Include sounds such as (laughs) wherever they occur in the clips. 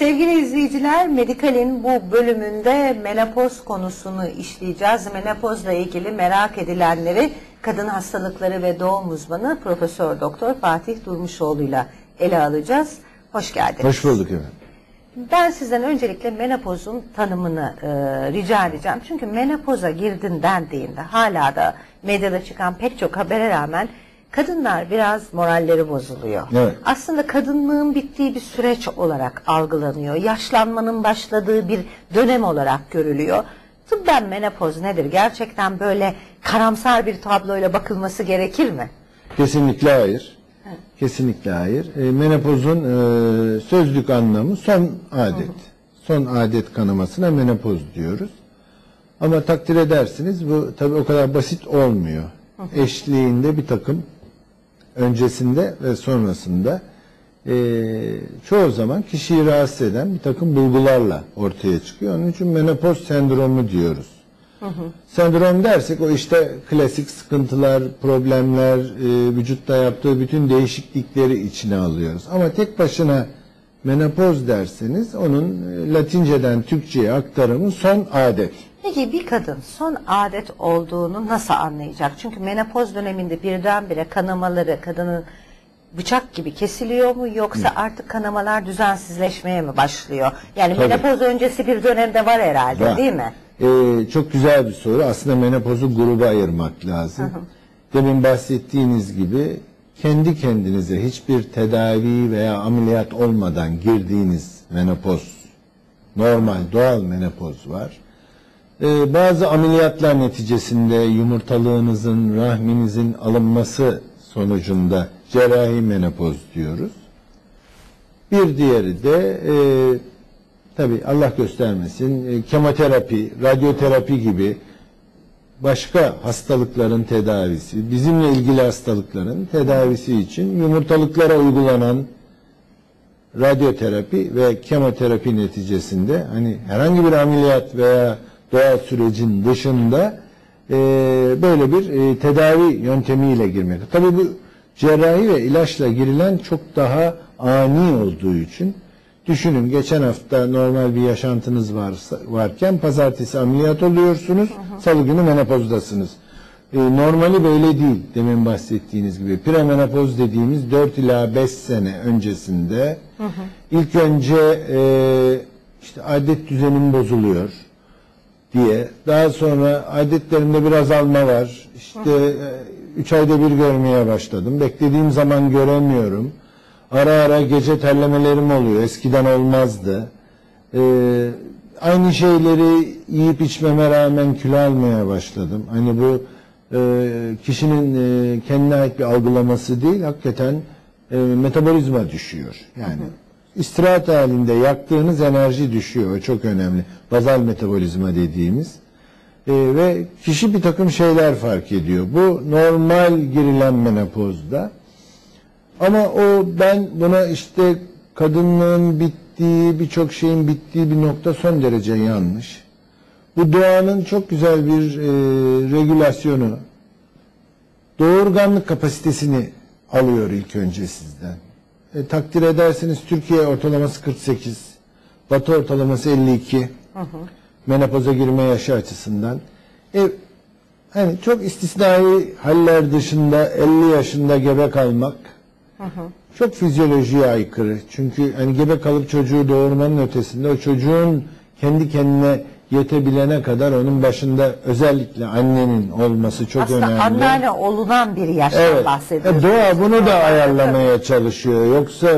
Sevgili izleyiciler, Medikal'in bu bölümünde menopoz konusunu işleyeceğiz. Menopozla ilgili merak edilenleri kadın hastalıkları ve doğum uzmanı Profesör Doktor Fatih Durmuşoğlu ile ele alacağız. Hoş geldiniz. Hoş bulduk efendim. Ben sizden öncelikle menopozun tanımını e, rica edeceğim. Çünkü menopoza girdin dendiğinde hala da medyada çıkan pek çok habere rağmen kadınlar biraz moralleri bozuluyor. Evet. Aslında kadınlığın bittiği bir süreç olarak algılanıyor. Yaşlanmanın başladığı bir dönem olarak görülüyor. Tıbben menopoz nedir? Gerçekten böyle karamsar bir tabloyla bakılması gerekir mi? Kesinlikle hayır. Kesinlikle hayır. E, menopozun e, sözlük anlamı son adet. Son adet kanamasına menopoz diyoruz. Ama takdir edersiniz bu tabii o kadar basit olmuyor. Eşliğinde bir takım öncesinde ve sonrasında e, çoğu zaman kişiyi rahatsız eden bir takım bulgularla ortaya çıkıyor. Onun için menopoz sendromu diyoruz. Sendrom dersek o işte klasik sıkıntılar, problemler, e, vücutta yaptığı bütün değişiklikleri içine alıyoruz. Ama tek başına menopoz derseniz onun e, Latinceden Türkçe'ye aktarımı son adet. Peki bir kadın son adet olduğunu nasıl anlayacak? Çünkü menopoz döneminde birdenbire kanamaları kadının bıçak gibi kesiliyor mu yoksa artık kanamalar düzensizleşmeye mi başlıyor? Yani Tabii. menopoz öncesi bir dönemde var herhalde Var. değil mi? Ee, çok güzel bir soru. Aslında menopozu gruba ayırmak lazım. Demin bahsettiğiniz gibi kendi kendinize hiçbir tedavi veya ameliyat olmadan girdiğiniz menopoz, normal doğal menopoz var. Ee, bazı ameliyatlar neticesinde yumurtalığınızın, rahminizin alınması sonucunda cerrahi menopoz diyoruz. Bir diğeri de e, tabi Allah göstermesin e, kemoterapi, radyoterapi gibi başka hastalıkların tedavisi, bizimle ilgili hastalıkların tedavisi için yumurtalıklara uygulanan radyoterapi ve kemoterapi neticesinde hani herhangi bir ameliyat veya doğal sürecin dışında e, böyle bir e, tedavi yöntemiyle girmek. Tabii bu cerrahi ve ilaçla girilen çok daha ani olduğu için düşünün geçen hafta normal bir yaşantınız varsa, varken pazartesi ameliyat oluyorsunuz, salı günü menopozdasınız. E, normali böyle değil demin bahsettiğiniz gibi. Premenopoz dediğimiz 4 ila 5 sene öncesinde ilk önce e, işte adet düzenim bozuluyor diye. Daha sonra adetlerimde bir azalma var. İşte 3 ayda bir görmeye başladım. Beklediğim zaman göremiyorum. Ara ara gece terlemelerim oluyor. Eskiden olmazdı. Ee, aynı şeyleri yiyip içmeme rağmen kilo almaya başladım. Hani bu e, kişinin e, kendine ait bir algılaması değil, hakikaten e, metabolizma düşüyor. Yani istirahat halinde yaktığınız enerji düşüyor. Çok önemli. Bazal metabolizma dediğimiz. E, ve kişi bir takım şeyler fark ediyor. Bu normal girilen menopozda. Ama o ben buna işte kadınlığın bittiği, birçok şeyin bittiği bir nokta son derece yanlış. Bu doğanın çok güzel bir e, regülasyonu, doğurganlık kapasitesini alıyor ilk önce sizden. E, takdir ederseniz Türkiye ortalaması 48, Batı ortalaması 52. Menopoza girme yaşı açısından. E, hani çok istisnai haller dışında 50 yaşında gebe kalmak çok fizyolojiye aykırı. Çünkü hani gebe kalıp çocuğu doğurmanın ötesinde o çocuğun kendi kendine yetebilene kadar onun başında özellikle annenin olması çok Aslında önemli. anneanne olunan bir yaştan Evet. bahsediyoruz. E, Doğa bunu da ayarlamaya çalışıyor. Yoksa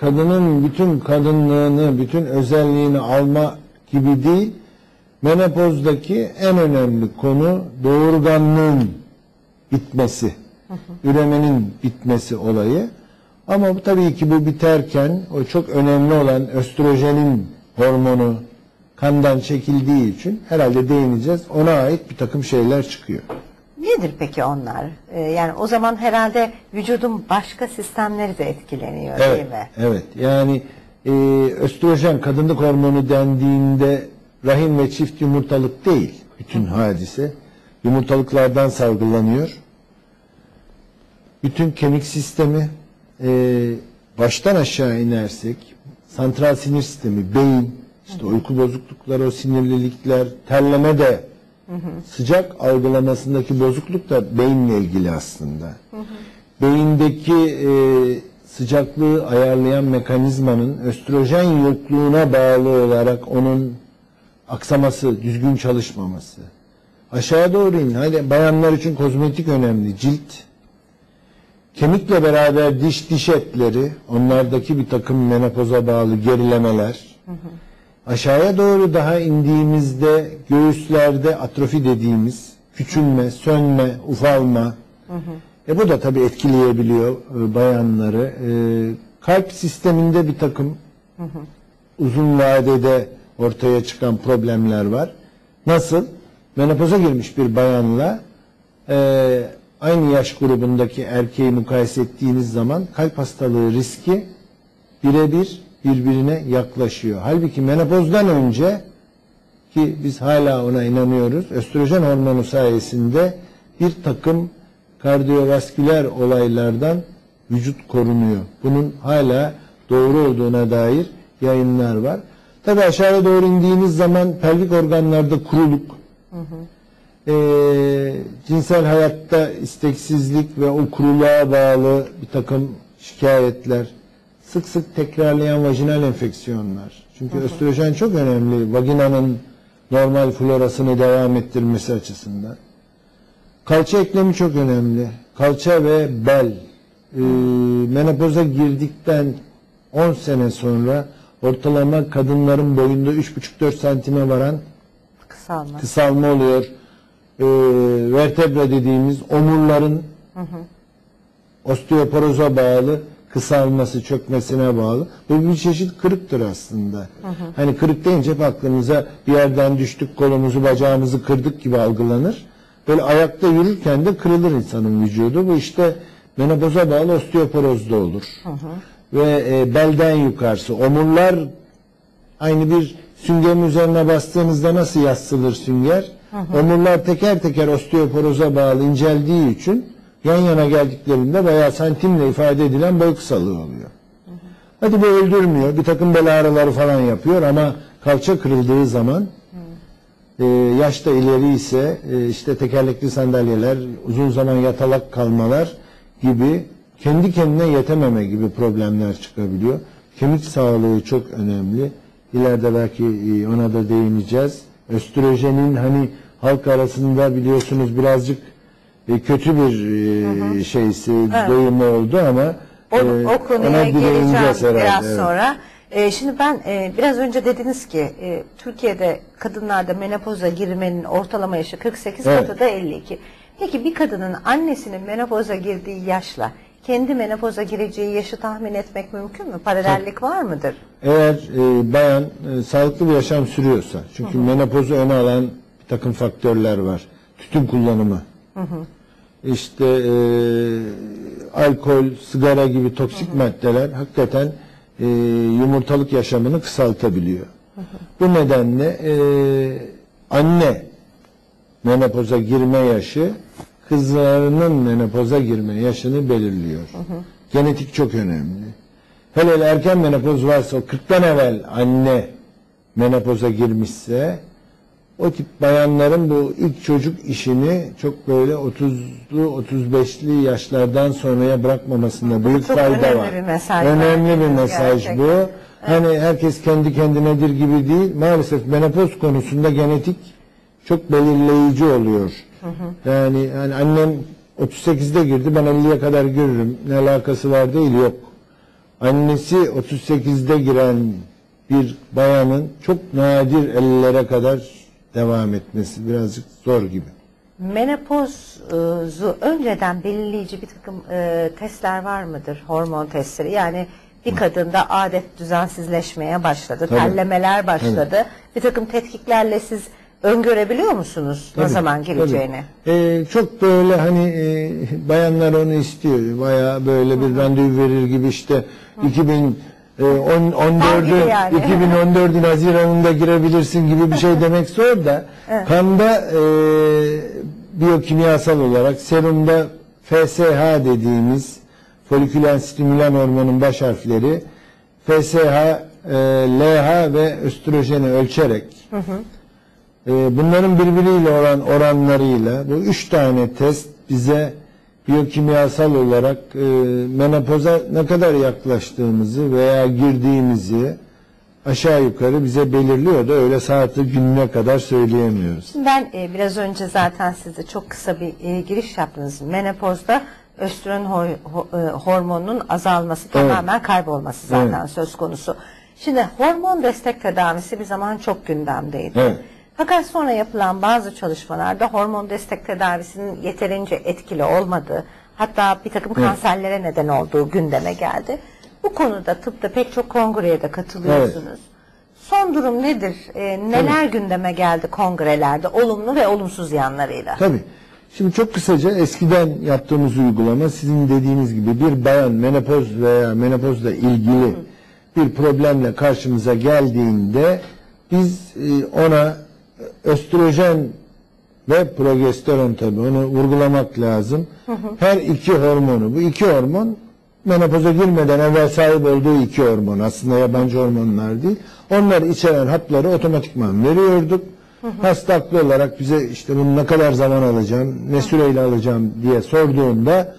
kadının bütün kadınlığını, bütün özelliğini alma gibi değil. Menopozdaki en önemli konu doğurganlığın bitmesi. Üremenin bitmesi olayı. Ama tabii ki bu biterken o çok önemli olan östrojenin hormonu kandan çekildiği için herhalde değineceğiz. Ona ait bir takım şeyler çıkıyor. Nedir peki onlar? Ee, yani o zaman herhalde vücudun başka sistemleri de etkileniyor değil Evet, mi? evet. Yani e, östrojen kadınlık hormonu dendiğinde rahim ve çift yumurtalık değil bütün hadise. Yumurtalıklardan salgılanıyor. Bütün kemik sistemi e, baştan aşağı inersek santral sinir sistemi, beyin, işte uyku bozuklukları, o sinirlilikler, terleme de sıcak algılamasındaki bozukluk da beyinle ilgili aslında. Beyindeki e, sıcaklığı ayarlayan mekanizmanın östrojen yokluğuna bağlı olarak onun aksaması, düzgün çalışmaması. Aşağı doğru in. Hadi bayanlar için kozmetik önemli. Cilt, kemikle beraber diş diş etleri, onlardaki bir takım menopoza bağlı gerilemeler. Aşağıya doğru daha indiğimizde göğüslerde atrofi dediğimiz küçülme, sönme, ufalma. E bu da tabii etkileyebiliyor e, bayanları. E, kalp sisteminde bir takım uzun vadede ortaya çıkan problemler var. Nasıl? Menopoza girmiş bir bayanla e, aynı yaş grubundaki erkeği mukayese ettiğiniz zaman kalp hastalığı riski birebir birbirine yaklaşıyor. Halbuki menopozdan önce ki biz hala ona inanıyoruz. Östrojen hormonu sayesinde bir takım kardiyovasküler olaylardan vücut korunuyor. Bunun hala doğru olduğuna dair yayınlar var. Tabi aşağıya doğru indiğiniz zaman pelvik organlarda kuruluk, eee, cinsel hayatta isteksizlik ve o kuruluğa bağlı bir takım şikayetler, sık sık tekrarlayan vajinal enfeksiyonlar. Çünkü östrojen çok önemli vaginanın normal florasını devam ettirmesi açısından. Kalça eklemi çok önemli. Kalça ve bel. Ee, menopoza girdikten 10 sene sonra ortalama kadınların boyunda 3,5-4 santime varan Kısalma. kısalma oluyor. Ee, vertebra dediğimiz omurların osteoporoza bağlı kısalması, çökmesine bağlı. Bu bir çeşit kırıktır aslında. Hani kırık deyince hep aklımıza bir yerden düştük, kolumuzu, bacağımızı kırdık gibi algılanır. Böyle ayakta yürürken de kırılır insanın vücudu. Bu işte menopoza bağlı osteoporozda olur. Ve e, belden yukarısı, omurlar aynı bir süngerin üzerine bastığınızda nasıl yassılır sünger? Omurlar teker teker osteoporoza bağlı inceldiği için yan yana geldiklerinde bayağı santimle ifade edilen boy kısalığı oluyor. Hadi bu öldürmüyor. Bir takım bel ağrıları falan yapıyor ama kalça kırıldığı zaman e, yaşta ileri ise e, işte tekerlekli sandalyeler, uzun zaman yatalak kalmalar gibi kendi kendine yetememe gibi problemler çıkabiliyor. Kemik sağlığı çok önemli. İleride belki e, ona da değineceğiz. Östrojenin hani halk arasında biliyorsunuz birazcık e, kötü bir e, şeysi, deyimi oldu ama O, e, o konuya geleceğim herhalde, biraz evet. sonra. Ee, şimdi ben e, biraz önce dediniz ki e, Türkiye'de kadınlarda menopoza girmenin ortalama yaşı 48, Evet. batıda 52. Peki bir kadının annesinin menopoza girdiği yaşla kendi menopoza gireceği yaşı tahmin etmek mümkün mü? Paralellik var mıdır? Eğer e, bayan e, sağlıklı bir yaşam sürüyorsa, çünkü menopozu öne alan bir takım faktörler var. Tütün kullanımı, işte e, alkol, sigara gibi toksik maddeler hakikaten e, yumurtalık yaşamını kısaltabiliyor. Bu nedenle e, anne menopoza girme yaşı kızlarının menopoza girme yaşını belirliyor. Genetik çok önemli. Hele erken menopoz varsa o 40'tan evvel anne menopoza girmişse o tip bayanların bu ilk çocuk işini çok böyle 30'lu 35'li yaşlardan sonraya bırakmamasında büyük çok fayda önemli var. bir mesaj Önemli bir mesaj gerçekten. bu. Hani herkes kendi kendinedir gibi değil. Maalesef menopoz konusunda genetik çok belirleyici oluyor. Yani, yani annem 38'de girdi ben 50'ye kadar görürüm. Ne alakası var değil yok. Annesi 38'de giren bir bayanın çok nadir 50'lere kadar devam etmesi birazcık zor gibi. Menopozu önceden belirleyici bir takım e, testler var mıdır? Hormon testleri. Yani bir kadında adet düzensizleşmeye başladı, Tabii. terlemeler başladı. Bir takım tetkiklerle siz öngörebiliyor musunuz ne Tabii, zaman geleceğini? Ee, çok böyle hani e, bayanlar onu istiyor. Bayağı böyle bir randevu verir gibi işte 2000 e, on- 14'ün yani. 2014'ün Haziran'ında girebilirsin gibi bir şey (laughs) demek zor da kanda e, biyokimyasal olarak serumda FSH dediğimiz folikülen stimülan hormonun baş harfleri FSH e, LH ve östrojeni ölçerek e, bunların birbiriyle olan oranlarıyla bu üç tane test bize biyokimyasal olarak e, menopoza ne kadar yaklaştığımızı veya girdiğimizi aşağı yukarı bize belirliyor da öyle saati gününe kadar söyleyemiyoruz. Ben e, biraz önce zaten size çok kısa bir e, giriş yaptınız. Menopozda östrojen ho- ho- e, hormonunun azalması tamamen kaybolması zaten söz konusu. Şimdi hormon destek tedavisi bir zaman çok gündemdeydi. Evet. Fakat sonra yapılan bazı çalışmalarda hormon destek tedavisinin yeterince etkili olmadığı, hatta bir takım kanserlere neden olduğu gündeme geldi. Bu konuda tıpta pek çok kongreye de katılıyorsunuz. Son durum nedir? Ee, neler gündeme geldi kongrelerde olumlu ve olumsuz yanlarıyla? Tabii. Şimdi çok kısaca eskiden yaptığımız uygulama sizin dediğiniz gibi bir bayan menopoz veya menopozla ilgili bir problemle karşımıza geldiğinde biz e, ona östrojen ve progesteron tabii onu vurgulamak lazım. Her iki hormonu bu iki hormon menopoza girmeden evvel sahip olduğu iki hormon aslında yabancı hormonlar değil. Onları içeren hapları otomatikman veriyorduk. Hasta haklı olarak bize işte bunu ne kadar zaman alacağım, ne süreyle alacağım diye sorduğunda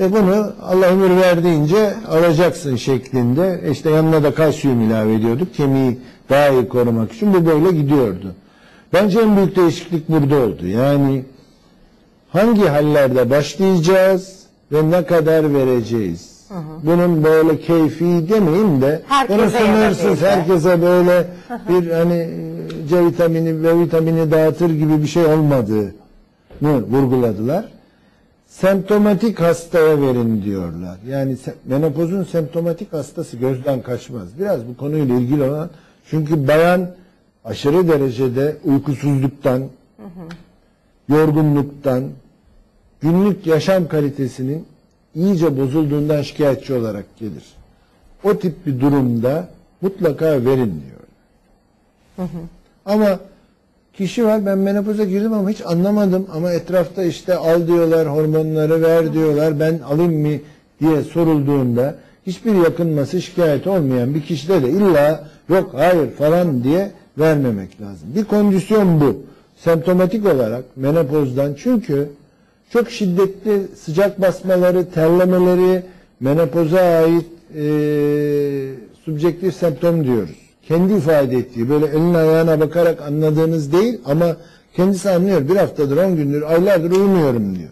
e bunu Allah ömür verdiğince alacaksın şeklinde E işte yanına da kalsiyum ilave ediyorduk kemiği daha iyi korumak için bu böyle gidiyordu. Bence en büyük değişiklik burada oldu. Yani hangi hallerde başlayacağız ve ne kadar vereceğiz? Bunun böyle keyfi demeyin de Herkese bunu sınırsız herkese böyle bir hani C vitamini ve vitamini dağıtır gibi bir şey olmadığını vurguladılar. Semptomatik hastaya verin diyorlar. Yani menopozun semptomatik hastası gözden kaçmaz. Biraz bu konuyla ilgili olan çünkü bayan aşırı derecede uykusuzluktan, yorgunluktan, günlük yaşam kalitesinin iyice bozulduğundan şikayetçi olarak gelir. O tip bir durumda mutlaka verin diyor. Ama kişi var ben menopoza girdim ama hiç anlamadım ama etrafta işte al diyorlar hormonları ver diyorlar ben alayım mı diye sorulduğunda hiçbir yakınması şikayet olmayan bir kişide de illa yok hayır falan diye vermemek lazım. Bir kondisyon bu. Semptomatik olarak menopozdan çünkü çok şiddetli sıcak basmaları, terlemeleri menopoza ait e, subjektif semptom diyoruz. Kendi ifade ettiği böyle elin ayağına bakarak anladığınız değil ama kendisi anlıyor. Bir haftadır, on gündür, aylardır uyumuyorum diyor.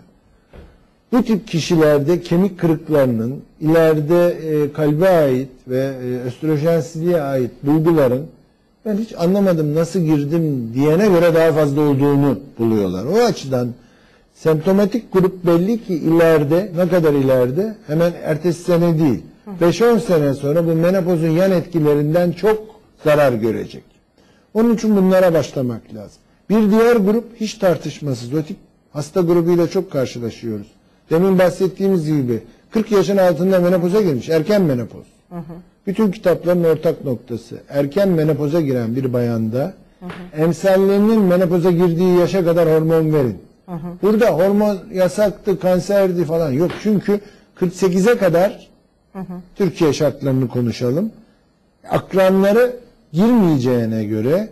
Bu tip kişilerde kemik kırıklarının ileride e, kalbe ait ve e, östrojensizliğe ait bulguların ben hiç anlamadım nasıl girdim diyene göre daha fazla olduğunu buluyorlar. O açıdan semptomatik grup belli ki ileride ne kadar ileride hemen ertesi sene değil 5-10 sene sonra bu menopozun yan etkilerinden çok zarar görecek. Onun için bunlara başlamak lazım. Bir diğer grup hiç tartışmasız. O tip hasta grubuyla çok karşılaşıyoruz. Demin bahsettiğimiz gibi 40 yaşın altında menopoza girmiş. Erken menopoz. Bütün kitapların ortak noktası. Erken menopoza giren bir bayanda emsallerinin menopoza girdiği yaşa kadar hormon verin. Burada hormon yasaktı, kanserdi falan yok. Çünkü 48'e kadar Türkiye şartlarını konuşalım. Akranları girmeyeceğine göre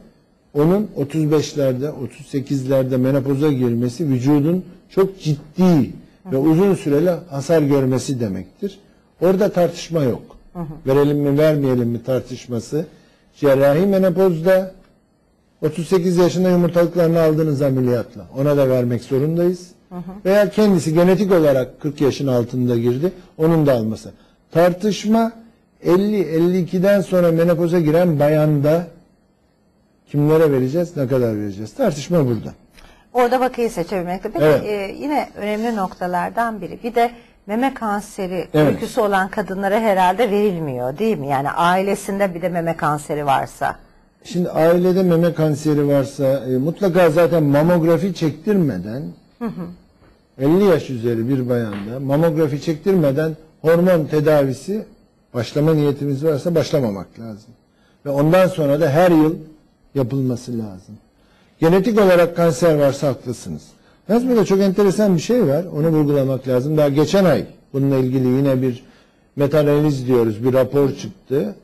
onun 35'lerde, 38'lerde menopoza girmesi vücudun çok ciddi ve uzun süreli hasar görmesi demektir. Orada tartışma yok. Verelim mi vermeyelim mi tartışması. Cerrahi menopozda 38 yaşında yumurtalıklarını aldığınız ameliyatla ona da vermek zorundayız. Veya kendisi genetik olarak 40 yaşın altında girdi onun da alması. Tartışma 50-52'den sonra menopoza giren bayanda kimlere vereceğiz, ne kadar vereceğiz? Tartışma burada. Orada vakayı seçebilmekte. De, Evet. e, yine önemli noktalardan biri. Bir de meme kanseri Evet. öyküsü olan kadınlara herhalde verilmiyor değil mi? Yani ailesinde bir de meme kanseri varsa. Şimdi ailede meme kanseri varsa e, mutlaka zaten mamografi çektirmeden 50 yaş üzeri bir bayanda mamografi çektirmeden hormon tedavisi başlama niyetimiz varsa başlamamak lazım. Ve ondan sonra da her yıl yapılması lazım. Genetik olarak kanser varsa haklısınız. Yalnız burada çok enteresan bir şey var. Onu vurgulamak lazım. Daha geçen ay bununla ilgili yine bir metanaliz diyoruz. Bir rapor çıktı.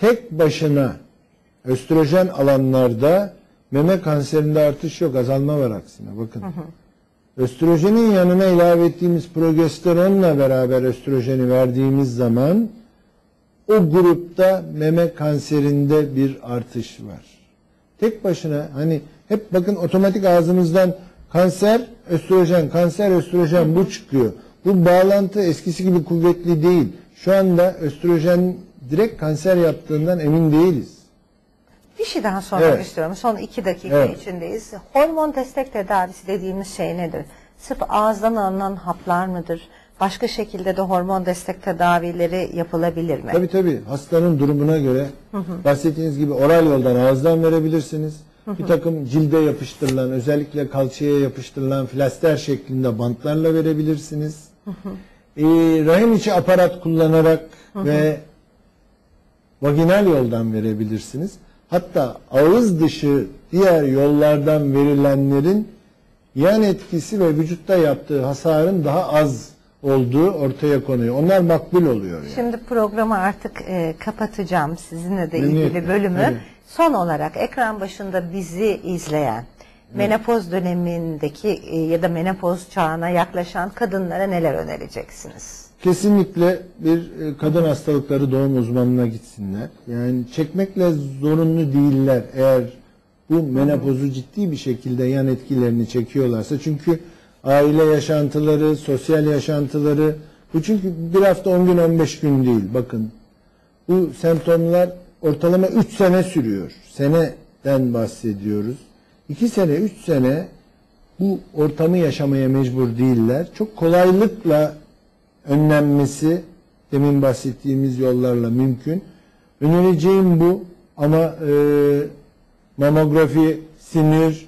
tek başına östrojen alanlarda meme kanserinde artış yok, azalma var aksine. Bakın. Östrojenin yanına ilave ettiğimiz progesteronla beraber östrojeni verdiğimiz zaman o grupta meme kanserinde bir artış var. Tek başına hani hep bakın otomatik ağzımızdan kanser, östrojen, kanser, östrojen bu çıkıyor. Bu bağlantı eskisi gibi kuvvetli değil. Şu anda östrojen direkt kanser yaptığından emin değiliz. Bir şey daha sormak Evet. istiyorum. Son iki dakika Evet. içindeyiz. Hormon destek tedavisi dediğimiz şey nedir? Sırf ağızdan alınan haplar mıdır? Başka şekilde de hormon destek tedavileri yapılabilir mi? Tabii tabii hastanın durumuna göre bahsettiğiniz gibi oral yoldan ağızdan verebilirsiniz. Bir takım cilde yapıştırılan özellikle kalçaya yapıştırılan flaster şeklinde bantlarla verebilirsiniz. Ee, rahim içi aparat kullanarak ve vaginal yoldan verebilirsiniz. Hatta ağız dışı diğer yollardan verilenlerin yan etkisi ve vücutta yaptığı hasarın daha az olduğu ortaya konuyor. Onlar makbul oluyor yani. Şimdi programı artık e, kapatacağım. Sizinle de ilgili bölümü. Tabii. Son olarak ekran başında bizi izleyen, menopoz dönemindeki e, ya da menopoz çağına yaklaşan kadınlara neler önereceksiniz? Kesinlikle bir e, kadın hastalıkları doğum uzmanına gitsinler. Yani çekmekle zorunlu değiller eğer bu menopozu ciddi bir şekilde yan etkilerini çekiyorlarsa. Çünkü aile yaşantıları, sosyal yaşantıları bu çünkü bir hafta 10 gün 15 gün değil. Bakın bu semptomlar ortalama 3 sene sürüyor. Seneden bahsediyoruz. 2 sene, 3 sene bu ortamı yaşamaya mecbur değiller. Çok kolaylıkla önlenmesi demin bahsettiğimiz yollarla mümkün. Önereceğim bu ama e, mamografi, sinir,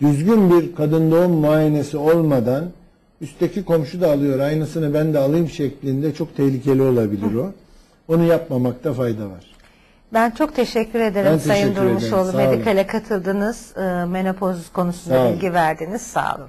düzgün bir kadın doğum muayenesi olmadan üstteki komşu da alıyor aynısını ben de alayım şeklinde çok tehlikeli olabilir o. Onu yapmamakta fayda var. Ben çok teşekkür ederim Ben Sayın teşekkür. Durmuşoğlu. Medikale katıldınız. e, Menopoz konusunda bilgi verdiniz. Sağ olun.